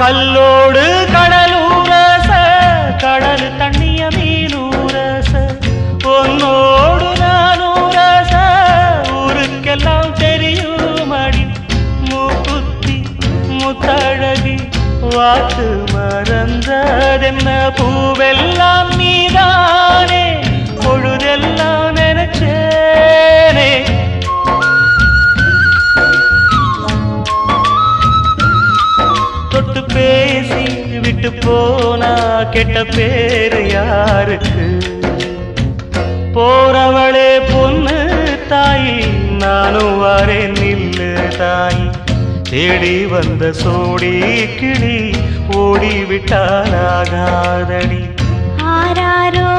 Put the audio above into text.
கல்லோடு கடலூரச கடல் தண்ணிய மீனூரச பொன்னோடு நானூரச ஊருக்கெல்லாம் தெரியும் அடி மூக்குத்தி முத்தழகி வாக்கு மறந்ததென்ன பூவெல்லாம் தொட்டு பேசி விட்டு போனா கெட்ட பேரு யாருக்கு? போறவளே பொண்ணு தாய் நானும் வரேன் நில்லு தாய். தேடி வந்த சோடி கிளி ஓடி விட்டாலாகாதடி ஆராரோ